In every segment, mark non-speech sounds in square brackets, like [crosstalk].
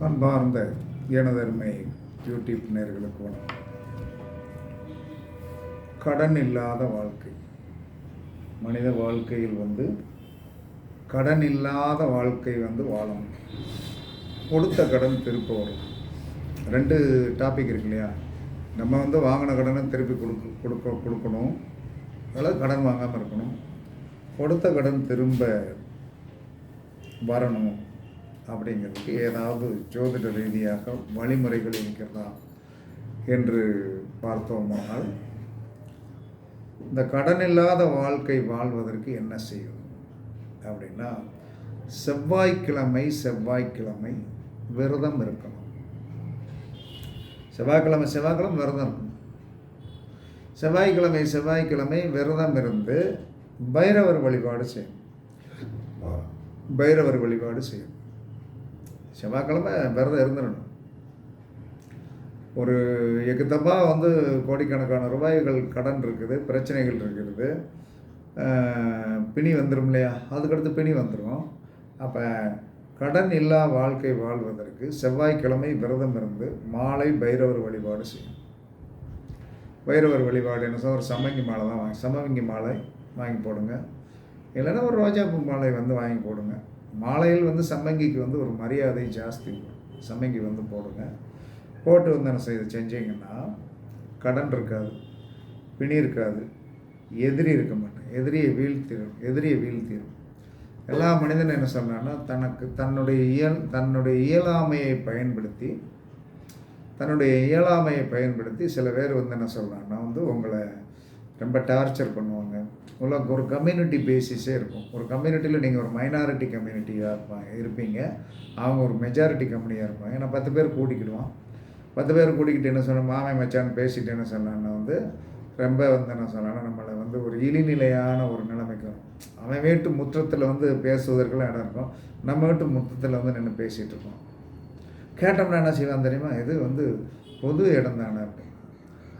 அன்பார்ந்த எனதருமை யூடியூப் நேர்களுக்கு வணக்கம். கடன் இல்லாத வாழ்க்கை. மனித வாழ்க்கையில் வந்து கடன் இல்லாத வாழ்க்கை வந்து வாழணும் கொடுத்த கடன் திருப்ப வரும். ரெண்டு டாபிக் இருக்கு இல்லையா? நம்ம வந்து வாங்கின கடனை திருப்பி கொடுக்க கொடுக்க கொடுக்கணும். அதில் கடன் வாங்காமல் இருக்கணும். கொடுத்த கடன் திரும்ப வரணும். அப்படிங்கிறதுக்கு ஏதாவது ஜோதிட ரீதியாக வழிமுறைகள் இருக்கிறதா என்று பார்த்தோமானால் இந்த கடன் இல்லாத வாழ்க்கை வாழ்வதற்கு என்ன செய்யும்? அப்படின்னா செவ்வாய்க்கிழமை செவ்வாய்க்கிழமை விரதம் இருக்கணும். செவ்வாய்க்கிழமை செவ்வாய்க்கிழமை விரதம் இருக்கணும். செவ்வாய்க்கிழமை செவ்வாய்க்கிழமை விரதம் இருந்து பைரவர் வழிபாடு செய்யணும். பைரவர் வழிபாடு செய்யணும். செவ்வாய்க்கிழமை விரதம் இருந்துடணும். ஒரு எக்குத்தப்பாக வந்து கோடிக்கணக்கான ரூபாய்கள் கடன் இருக்குது பிரச்சனைகள் இருக்கிறது பிணி வந்துடும் இல்லையா? அதுக்கடுத்து பிணி வந்துடும் அப்போ கடன் இல்லா வாழ்க்கை வாழ்வதற்கு செவ்வாய்க்கிழமை விரதம் இருந்து மாலை பைரவர் வழிபாடு செய்யும் பைரவர் வழிபாடு என்ன சொல்ல ஒரு சம்மங்கி மாலை தான் வாங்கி சம்மங்கி மாலை வாங்கி போடுங்க. இல்லைன்னா ஒரு ரோஜாப்பூ மாலை வந்து வாங்கி போடுங்க. மாலையில் வந்து சம்மங்கிக்கு வந்து ஒரு மரியாதை ஜாஸ்தி. சம்மங்கி வந்து போடுங்க. போட்டு வந்து என்ன செய்து செஞ்சீங்கன்னா கடன் இருக்காது பிணி இருக்காது எதிரி இருக்க மாட்டேன். எதிரியை வீழ்த்திடும் எதிரியை வீழ்த்திடும் எல்லா மனிதனும் என்ன சொல்றான்னா தனக்கு தன்னுடைய இயல் தன்னுடைய இயலாமையை பயன்படுத்தி தன்னுடைய இயலாமையை பயன்படுத்தி சில பேர் வந்து என்ன சொல்கிறாங்கன்னா வந்து உங்களை ரொம்ப டார்ச்சர் பண்ணுவாங்க. உங்களுக்கு ஒரு கம்யூனிட்டி பேசிஸே இருக்கும். ஒரு கம்யூனிட்டியில் நீங்கள் ஒரு மைனாரிட்டி கம்யூனிட்டியாக இருப்பாங்க இருப்பீங்க. அவங்க ஒரு மெஜாரிட்டி கம்பெனியாக இருப்பாங்க. ஏன்னா பத்து பேர் கூட்டிக்கிடுவான். பத்து பேர் கூட்டிக்கிட்டு என்ன சொன்ன மாமே மச்சான் பேசிட்டு என்ன சொன்னான்னா வந்து ரொம்ப வந்து என்ன சொன்னான்னா நம்மளை வந்து ஒரு இழிநிலையான ஒரு நிலைமைக்கு வரும். அவன் வீட்டு முற்றத்தில் வந்து பேசுவதற்கெல்லாம் இடம் இருக்கும். நம்ம வீட்டு முற்றத்தில் வந்து நின்று பேசிகிட்டு இருக்கோம் கேட்டோம்னா என்ன செய்வான் தெரியுமா? இது வந்து பொது இடம் தானே அப்படி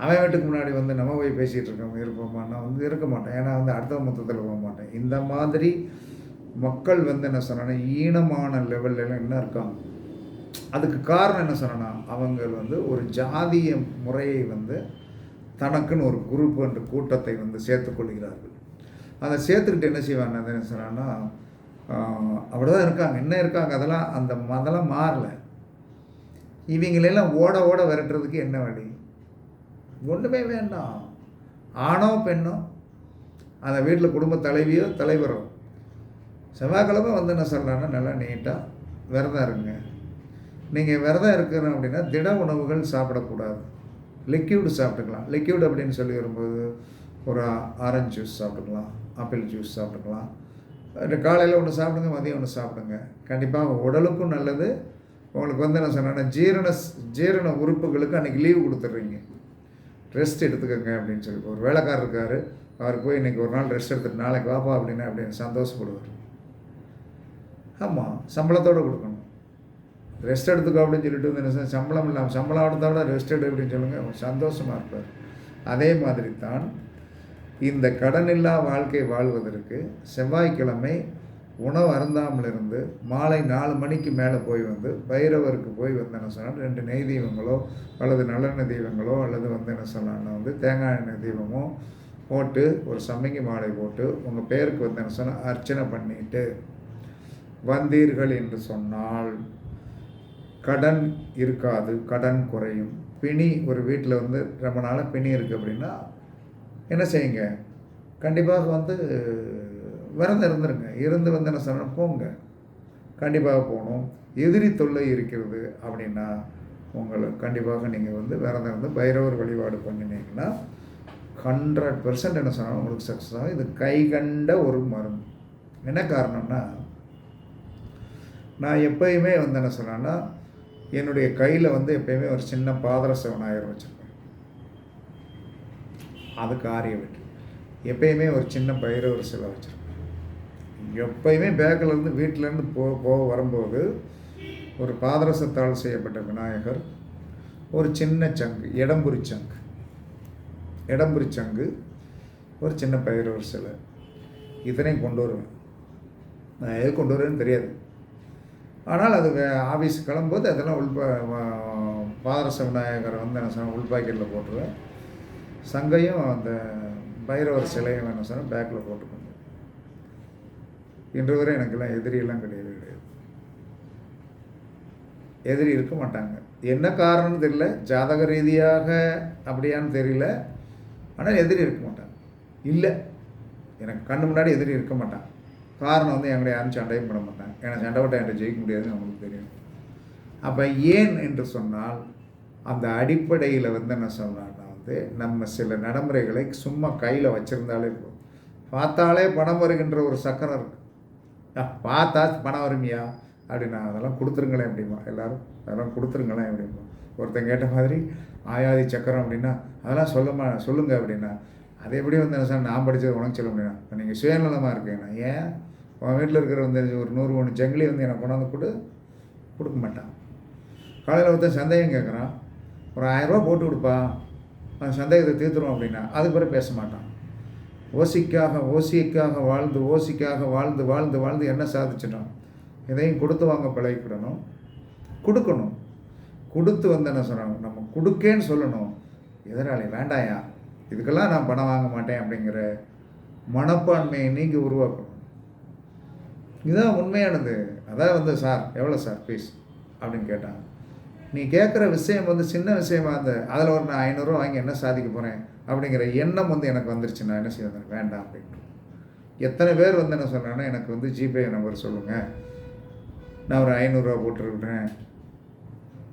அவன் வீட்டுக்கு முன்னாடி வந்து நம்ம போய் பேசிகிட்டு இருக்கோம் இருப்போமான்னா வந்து இருக்க மாட்டேன். ஏன்னா வந்து அடுத்த மொத்தத்தில் போக மாட்டேன். இந்த மாதிரி மக்கள் வந்து என்ன சொன்னாங்கன்னா ஈனமான லெவல்ல என்ன இருக்காங்க? அதுக்கு காரணம் என்ன சொன்னேன்னா அவங்க வந்து ஒரு ஜாதிய முறையை வந்து தனக்குன்னு ஒரு குரூப் என்ற கூட்டத்தை வந்து சேர்த்துக்கொள்கிறார்கள் அதை சேர்த்துக்கிட்டு என்ன செய்வாங்க? என்ன சொன்னான்னா அப்படிதான் இருக்காங்க. என்ன இருக்காங்க? அதெல்லாம் அந்த அதெல்லாம் மாறலை. இவங்களெல்லாம் ஓட ஓட விரட்டுறதுக்கு என்ன வழி? ஒன்றுமே வேண்டாம். ஆணோ பெண்ணோ அந்த வீட்டில் குடும்ப தலைவியோ தலைவரோ. செவ்வாய்க்கிழமை வந்து என்ன சொல்கிறாங்கன்னா நல்லா நீட்டாக விரதம் இருங்க. நீங்கள் விரதம் இருக்கிறோம் அப்படின்னா திட உணவுகள் சாப்பிடக்கூடாது. லிக்யூடு சாப்பிட்டுக்கலாம். லிக்யூட் அப்படின்னு சொல்லி வரும்போது ஒரு ஆரஞ்சு ஜூஸ் சாப்பிட்டுக்கலாம் ஆப்பிள் ஜூஸ் சாப்பிட்டுக்கலாம். காலையில் ஒன்று சாப்பிடுங்க மதியம் ஒன்று சாப்பிடுங்க. கண்டிப்பாக உடலுக்கும் நல்லது. உங்களுக்கு வந்து என்ன சொன்னேன்னா ஜீரண ஜீரண உறுப்புகளுக்கு அன்றைக்கி லீவு கொடுத்துட்றீங்க. ரெஸ்ட் எடுத்துக்கோங்க அப்படின்னு சொல்லி. ஒரு வேலைக்காரர் இருக்கார். அவர் போய் இன்றைக்கி ஒரு நாள் ரெஸ்ட் எடுத்துட்டு நாளைக்கு வாப்பா அப்படின்னா அப்படின்னு சந்தோஷப்படுவார். ஆமாம் சம்பளத்தோடு கொடுக்கணும். ரெஸ்ட் எடுத்துக்கோ அப்படின்னு சொல்லிட்டு வந்து என்ன சம்பளம் இல்லாமல் சம்பளம் எடுத்தால் ரெஸ்ட் எடு அப்படின்னு சொல்லுங்கள் அவர் சந்தோஷமாக இருப்பார். அதே மாதிரி தான் இந்த கடனில்லா வாழ்க்கை வாழ்வதற்கு செவ்வாய்க்கிழமை உணவு அருந்தாமல் இருந்து மாலை நாலு மணிக்கு மேலே போய் வந்து பைரவருக்கு போய் வந்து என்ன சொன்னால் ரெண்டு நெய் தீபங்களோ அல்லது நல்லெண்ணெய் தீபங்களோ அல்லது வந்து என்ன சொல்லலாம்னா வந்து தேங்காய் எண்ணெய் தீபமோ போட்டு ஒரு சம்மங்கி மாலை போட்டு உங்கள் பேருக்கு வந்து என்ன சொன்னால் அர்ச்சனை பண்ணிட்டு வந்தீர்கள் என்று சொன்னால் கடன் இருக்காது கடன் குறையும். பிணி ஒரு வீட்டில் வந்து ரொம்ப நாளாக பிணி இருக்குது அப்படின்னா என்ன செய்யுங்க? கண்டிப்பாக வந்து விரதம் இருந்துருங்க. இருந்து வந்து என்ன சொன்ன போங்க. கண்டிப்பாக போகணும். எதிரி தொல்லை இருக்கிறது அப்படின்னா உங்களை கண்டிப்பாக நீங்கள் வந்து விரதம் இருந்து பைரவர் வழிபாடு பண்ணினீங்கன்னா ஹண்ட்ரட் பர்சன்ட் என்ன சொன்னாலும் உங்களுக்கு சக்ஸஸ் ஆகும். இது கை கண்ட ஒரு மருந்து. என்ன காரணம்னா நான் எப்பயுமே வந்து என்ன சொன்னேன்னா என்னுடைய கையில் வந்து எப்பயுமே ஒரு சின்ன பாதரச விநாயகர் வச்சுருப்பேன். அது காரிய வெற்றி எப்பயுமே ஒரு சின்ன பைரவர் சிலை வச்சுருப்பேன். எப்பயுமே பேக்கில் இருந்து வீட்டிலேருந்து போ போக வரும்போது ஒரு பாதரசத்தால் செய்யப்பட்ட விநாயகர் ஒரு சின்ன சங்கு இடம்புரி சங்கு. இடம்புரி சங்கு ஒரு சின்ன பைரவர் சிலை. இதனையும் கொண்டு வருவேன். நான் எது கொண்டு வருவேன்னு தெரியாது. ஆனால் அது ஆஃபீஸ் கிளம்பும்போது அதெல்லாம் உள்பா பாதரச விநாயகரை வந்து என்ன சொன்னால் உள் பாக்கெட்டில் போட்டுருவேன். சங்கையும் அந்த பைரவர் சிலையும் என்ன சொன்னால் பேக்கில் போட்டுக்கணும். இன்று வரை எனக்கெல்லாம் எதிரியெல்லாம் கிடையவே கிடையாது. எதிரி இருக்க மாட்டாங்க. என்ன காரணம்னு தெரியல. ஜாதக ரீதியாக அப்படியான்னு தெரியல. ஆனால் எதிரி இருக்க மாட்டாங்க. இல்லை. எனக்கு கண்ணு முன்னாடி எதிரி இருக்க மாட்டான் காரணம் வந்து எங்களை யாரும் சண்டையும் பண்ண மாட்டாங்க. ஏன்னா சண்டை விட்டு என்கிட்ட ஜெயிக்க முடியாதுன்னு அவங்களுக்கு தெரியும். அப்போ ஏன் என்று சொன்னால் அந்த அடிப்படையில் வந்து என்ன சொன்னான்னா வந்து நம்ம சில நடைமுறைகளை சும்மா கையில் வச்சுருந்தாலே போதும். பார்த்தாலே பணம் வருகின்ற ஒரு சக்கரம் இருக்குது பார்த்தா பணம் வருமியா அப்படின்னா அதெல்லாம் கொடுத்துருங்களேன் அப்படிமா எல்லாரும் அதெல்லாம் கொடுத்துருங்களேன் அப்படிமா ஒருத்தன் கேட்ட மாதிரி ஆயாதி சக்கரம் அப்படின்னா அதெல்லாம் சொல்லுமா சொல்லுங்கள் அப்படின்னா அது எப்படி வந்து என்ன சார் நான் படித்தது உனக்கு சொல்ல முடியும்? நீங்கள் சுயநலமாக இருக்கீங்கண்ணா ஏன்? உன் வீட்டில் இருக்கிற வந்து ஒரு நூறு ஒன்று ஜங்கிலி வந்து எனக்கு கொண்டாந்து கொடு கொடுக்க மாட்டான். காலையில் ஒருத்தன் சந்தேகம் கேட்குறான் ஒரு ஆயிரரூபா போட்டு கொடுப்பா. அந்த சந்தேகத்தை தீர்த்துருவோம் அப்படின்னா அதுக்கு பிறகு பேச மாட்டான். ஓசிக்காக ஓசிக்காக வாழ்ந்து ஓசிக்காக வாழ்ந்து வாழ்ந்து வாழ்ந்து என்ன சாதிச்சிட்டோம்? இதையும் கொடுத்து வாங்க பழகிக்கிடணும். கொடுக்கணும். கொடுத்து வந்து என்ன சொல்கிறாங்க நம்ம கொடுக்கேன்னு சொல்லணும். எதிராளி வேண்டாயா? இதுக்கெல்லாம் நான் பணம் வாங்க மாட்டேன் அப்படிங்கிற மனப்பான்மையை நீங்கள் உருவாக்கணும். இதுதான் உண்மையானது. அதான் வந்து சார் எவ்வளோ சார் ஃபீஸ் அப்படின்னு கேட்டாங்க. நீ கேட்குற விஷயம் வந்து சின்ன விஷயமா இருந்த அதில் ஒரு நான் ஐநூறுரூவா வாங்கி என்ன சாதிக்க போகிறேன் அப்படிங்கிற எண்ணம் வந்து எனக்கு வந்துருச்சு. நான் என்ன செய்ய வேண்டாம் அப்படின்ட்டு. எத்தனை பேர் வந்து என்ன சொன்னாங்கன்னா எனக்கு வந்து ஜிபே நம்பர் சொல்லுங்கள் நான் ஒரு ஐநூறுரூவா போட்டுருக்குறேன்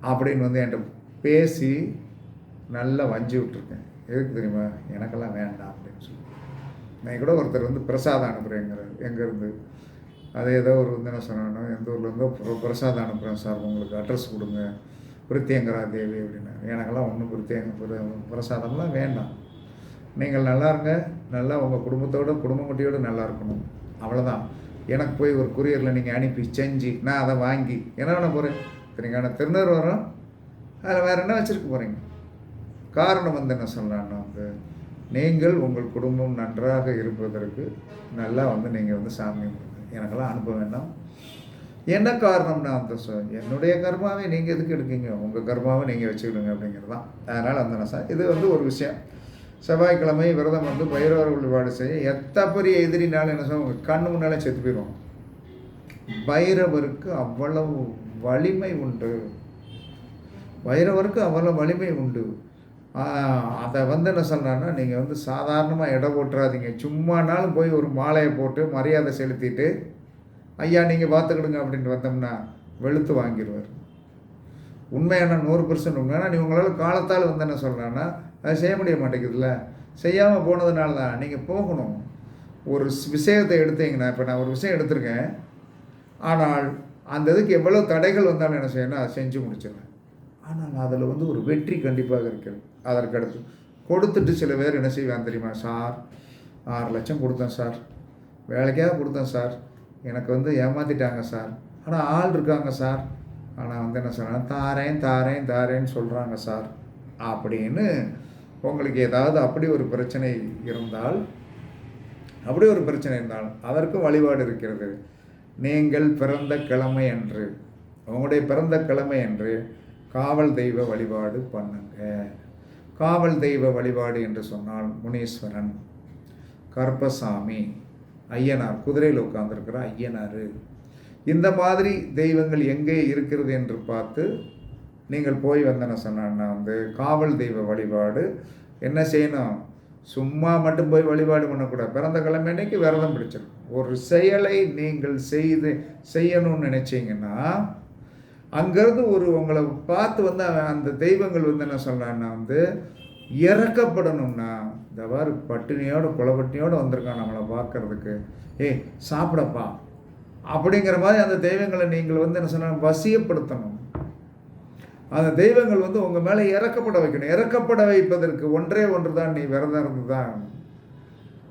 அப்படின்னு வந்து என்கிட்ட பேசி நல்லா வஞ்சி விட்ருக்கேன் எதுக்கு தெரியுமா? எனக்கெல்லாம் வேண்டாம் அப்படின்னு சொல்லி. நான் கூட ஒருத்தர் வந்து பிரசாதம் அனுப்புகிறேங்கிறார் எங்கேருந்து அது ஏதோ ஒரு வந்து என்ன சொன்னாங்கன்னா எந்த ஊர்லேருந்தோ பிரசாதம் அனுப்புகிறேன் சார். உங்களுக்கு அட்ரஸ் கொடுங்க. பிரித்தியங்கரா தேவி அப்படின்னா எனக்கெல்லாம் ஒன்றும் பிரித்தியங்க பிரசாதம்லாம் வேண்டாம். நீங்கள் நல்லா இருங்க நல்லா உங்கள் குடும்பத்தோட குடும்ப நல்லா இருக்கணும். அவ்வளோதான் எனக்கு போய் ஒரு குரியரில் நீங்கள் அனுப்பி செஞ்சு நான் அதை வாங்கி. என்ன பண்ண போகிறேன் சரிங்க திருநூறு வரும் அதில் வேறு என்ன வச்சுருக்க போகிறீங்க காரணம் வந்து என்ன சொல்லலான்னா வந்து நீங்கள் உங்கள் குடும்பம் நன்றாக இருப்பதற்கு நல்லா வந்து நீங்கள் வந்து சாமி கும்பிடுங்க. எனக்கெல்லாம் அனுப்ப வேண்டாம். என்ன காரணம்னா அந்த என்னுடைய கர்மாவை நீங்கள் எதுக்கு எடுக்கீங்க? உங்கள் கர்மாவை நீங்கள் வச்சுக்கிடுங்க அப்படிங்கிறது தான். அதனால் அந்த நசா இது வந்து ஒரு விஷயம். செவ்வாய்க்கிழமை விரதம் வந்து பைரவர் வழிபாடு செய்ய எத்த பெரிய எதிரினாலும் என்ன சொல்ல உங்கள் கண்ணு முன்னாலே செத்து போயிடும் பைரவருக்கு அவ்வளவு வலிமை உண்டு. பைரவருக்கு அவ்வளவு வலிமை உண்டு. அதை வந்து என்ன சொல்கிறான்னா நீங்கள் வந்து சாதாரணமாக இடம் போட்டுறாதீங்க. சும்மானாலும் போய் ஒரு மாலையை போட்டு மரியாதை செலுத்திட்டு ஐயா நீங்கள் பார்த்துக்கிடுங்க அப்படின்ட்டு வந்தோம்னா வெளுத்து வாங்கிடுவார் உண்மையான நூறு பர்சன்ட் உண்மையான நீ உங்களால் காலத்தால் வந்து என்ன சொல்கிறான்னா அதை செய்ய முடிய மாட்டேங்குதுல்ல? செய்யாமல் போனதுனால தான் நீங்கள் போகணும். ஒரு விஷயத்தை எடுத்தீங்கன்னா இப்போ நான் ஒரு விஷயம் எடுத்திருக்கேன். ஆனால் அந்த இதுக்கு எவ்வளோ தடைகள் வந்தாலும் என்ன செய்யணும்? அதை செஞ்சு முடிச்சிடுறேன். ஆனால் அதில் வந்து ஒரு வெற்றி கண்டிப்பாக இருக்கிறது. அதற்கடுத்து கொடுத்துட்டு சில பேர் என்ன செய்வாங்க தெரியுமா? சார் ஆறு லட்சம் கொடுத்தேன் சார். வேலைக்காக கொடுத்தேன் சார். எனக்கு வந்து ஏமாற்றிட்டாங்க சார். ஆனால் ஆள் இருக்காங்க சார். ஆனால் வந்து என்ன சொல்கிறாங்க தாரேன் தாரேன் தாரேன்னு சொல்கிறாங்க சார். அப்படின்னு உங்களுக்கு ஏதாவது அப்படி ஒரு பிரச்சனை இருந்தால் அப்படி ஒரு பிரச்சனை இருந்தால் அதற்கு வழிபாடு இருக்கிறது. நீங்கள் பிறந்த கிழமை அன்று உங்களுடைய பிறந்த கிழமை அன்று காவல் தெய்வ வழிபாடு பண்ணுங்க. காவல் தெய்வ வழிபாடு என்று சொன்னால் முனீஸ்வரன் கர்பசாமி ஐயனார் குதிரையில் உட்கார்ந்திருக்கிற ஐயனார். இந்த மாதிரி தெய்வங்கள் எங்கே இருக்கிறது என்று பார்த்து நீங்கள் போய் வந்தன சொன்னா வந்து காவல் தெய்வ வழிபாடு. என்ன செய்யணும்? சும்மா மட்டும் போய் வழிபாடு பண்ணக்கூடாது. பிறந்த கிழமை அன்னைக்கு விரதம் பிடிச்சிடும் ஒரு செயலை நீங்கள் செய்து செய்யணும்னு நினச்சிங்கன்னா அங்கேருந்து ஒரு உங்களை பார்த்து வந்து அவன் அந்த தெய்வங்கள் வந்து என்ன சொல்கிறான்னா வந்து இறக்கப்படணும்னா இந்த மாதிரி பட்டினியோட குளப்பட்டினியோடு வந்திருக்கான் நம்மளை பார்க்கறதுக்கு. ஏய் சாப்பிடப்பா. அப்படிங்கிற மாதிரி அந்த தெய்வங்களை நீங்கள் வந்து என்ன சொன்னால் வசியப்படுத்தணும். அந்த தெய்வங்கள் வந்து உங்கள் மேலே இறக்கப்பட வைக்கணும். இறக்கப்பட வைப்பதற்கு ஒன்றே ஒன்று தான் நீ விரதம் இருந்து தான்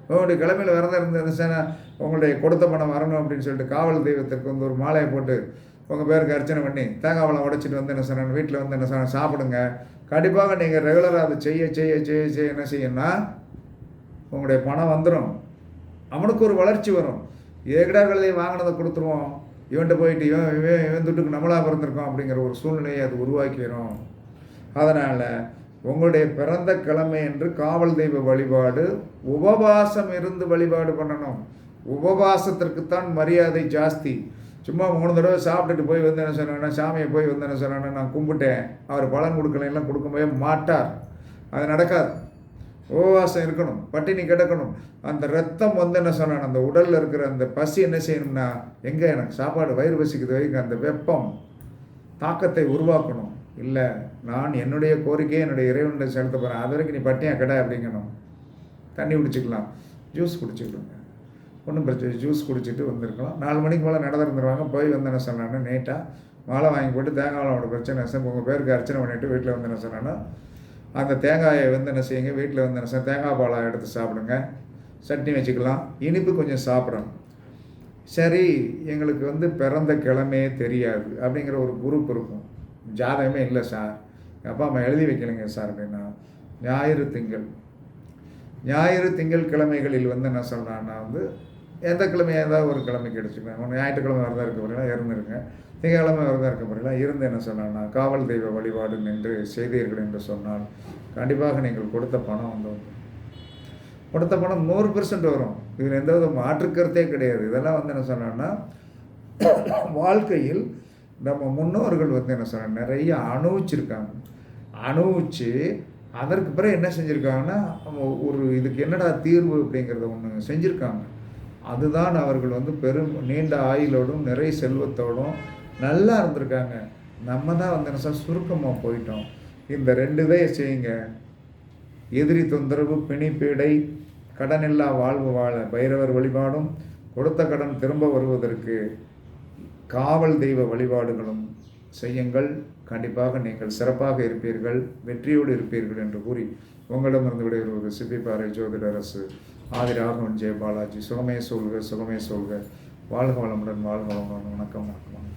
உங்களுடைய கிழமையில் விரதம் இருந்து இருந்துச்சுன்னா உங்களுடைய கொடுத்த பணம் வரணும் அப்படின்னு சொல்லிட்டு காவல் தெய்வத்திற்கு வந்து ஒரு மாலையை போட்டு உங்கள் பேருக்கு அர்ச்சனை பண்ணி தேங்காய் பழம் உடைச்சிட்டு வந்து என்ன சொன்னேன் வீட்டில் வந்து என்ன சொன்ன சாப்பிடுங்க. கண்டிப்பாக நீங்கள் ரெகுலராக அதை செய்ய செய்ய செய்ய செய்ய என்ன செய்யணும்னா உங்களுடைய பணம் வந்துடும் அவனுக்கு ஒரு வளர்ச்சி வரும். ஏகடா விலையை வாங்கினதை கொடுத்துருவோம். இவன்கிட்ட போயிட்டு இவன் இவன் இவன் துட்டுக்கு நம்மளாக பிறந்திருக்கோம் அப்படிங்கிற ஒரு சூழ்நிலையை அது உருவாக்கிடும் அதனால் உங்களுடைய பிறந்த கிழமை என்று காவல் தெய்வ வழிபாடு உபவாசம் இருந்து வழிபாடு பண்ணணும். உபவாசத்திற்குத்தான் மரியாதை ஜாஸ்தி. சும்மா மூணு தடவை சாப்பிட்டுட்டு போய் வந்து என்ன சொன்னேன்னா சாமியை போய் வந்து என்ன சொன்னேன்னா நான் கும்பிட்டேன். அவர் பலன் கொடுக்கலாம் கொடுக்கவே மாட்டார். அது நடக்காது. உபவாசம் இருக்கணும் பட்டினி கிடக்கணும். அந்த ரத்தம் வந்து என்ன சொன்னான் அந்த உடலில் இருக்கிற அந்த பசி என்ன செய்யணும்னா எங்கே எனக்கு சாப்பாடு வயிறு பசிக்குது வரைக்கும் அந்த வெப்பம் தாக்கத்தை உருவாக்கணும். இல்லை நான் என்னுடைய கோரிக்கையை என்னுடைய இறைவன்கிட்ட செலுத்த போகிறேன் அது வரைக்கும் நீ பட்டினியாக கடை அப்படிங்கணும். தண்ணி குடிச்சிக்கலாம். ஜூஸ் குடிச்சிக்கலாங்க ஒன்றும் பிரச்சனை ஜூஸ் குடிச்சிட்டு வந்திருக்கலாம். நாலு மணிக்கு மேலே நடந்துருந்துருவாங்க போய் வந்து என்ன சொன்னான்னு நீட்டாக மாலை வாங்கி போட்டு தேங்காயோட பிரச்சனை உங்கள் பேருக்கு அர்ச்சனை பண்ணிவிட்டு வீட்டில் வந்து என்ன சொன்னான்னா அந்த தேங்காயை வந்து என்ன செய்யுங்க வீட்டில் வந்து என்ன செய்ய தேங்காய் பாலை எடுத்து சாப்பிடுங்க. சட்னி வச்சுக்கலாம். இனிப்பு கொஞ்சம் சாப்பிடணும். சரி எங்களுக்கு வந்து பிறந்த கிழமையே தெரியாது. அப்படிங்கிற ஒரு குரூப் இருக்கும். ஜாதகமே இல்லை சார். அப்பா அம்மா எழுதி வைக்கலைங்க சார் அப்படின்னா ஞாயிறு திங்கள். ஞாயிறு திங்கள் கிழமைகளில் வந்து என்ன சொல்கிறான்னா வந்து எந்த கிழமையாக இருந்தால் ஒரு கிழமைக்கு எடுத்துக்கோங்க ஒன்று ஞாயிற்றுக்கிழமை வரதா இருக்க போகிறீங்களா இருந்துருங்க. திங்கக்கிழமை வரதாக இருக்க போகிறீங்களா இருந்து என்ன சொன்னான்னா காவல் தெய்வ வழிபாடு நின்று செய்தீர்கள் என்று சொன்னால் கண்டிப்பாக நீங்கள் கொடுத்த பணம் வந்து கொடுத்த பணம் நூறு பெர்சன்ட் வரும். இதில் எந்த வித மாற்றுக்கருத்தே கிடையாது. இதெல்லாம் வந்து என்ன சொன்னோன்னா [coughs] வாழ்க்கையில் நம்ம முன்னோர்கள் வந்து என்ன சொன்ன நிறைய அனுபவிச்சிருக்காங்க. அனுபவிச்சு அதற்கு பிறகு என்ன செஞ்சுருக்காங்கன்னா ஒரு இதுக்கு என்னடா தீர்வு அப்படிங்கிறத ஒன்று செஞ்சுருக்காங்க. அதுதான் அவர்கள் வந்து பெரும் நீண்ட ஆயுளோடும் நிறை செல்வத்தோடும் நல்லா இருந்திருக்காங்க. நம்ம தான் வந்து என்ன சார் சுருக்கமாக போயிட்டோம். இந்த ரெண்டு இதை செய்யுங்க. எதிரி தொந்தரவு பிணிப்பீடை கடனில்லா வாழ்வு வாழ பைரவர் வழிபாடும் கொடுத்த கடன் திரும்ப வருவதற்கு காவல் தெய்வ வழிபாடுகளும் செய்யுங்கள். கண்டிப்பாக நீங்கள் சிறப்பாக இருப்பீர்கள் வெற்றியோடு இருப்பீர்கள் என்று கூறி உங்களிடமிருந்து விடைபெறுவது சிப்பிப்பாறை ஜோதிட அரசு ஆதிராகவன் ஜெய பாலாஜி சுகமே சொல்க சுகமே சொல்க. வாழ்க வளமுடன் வாழ்க வளமுடன். வணக்கம் வணக்கம் வணக்கம்.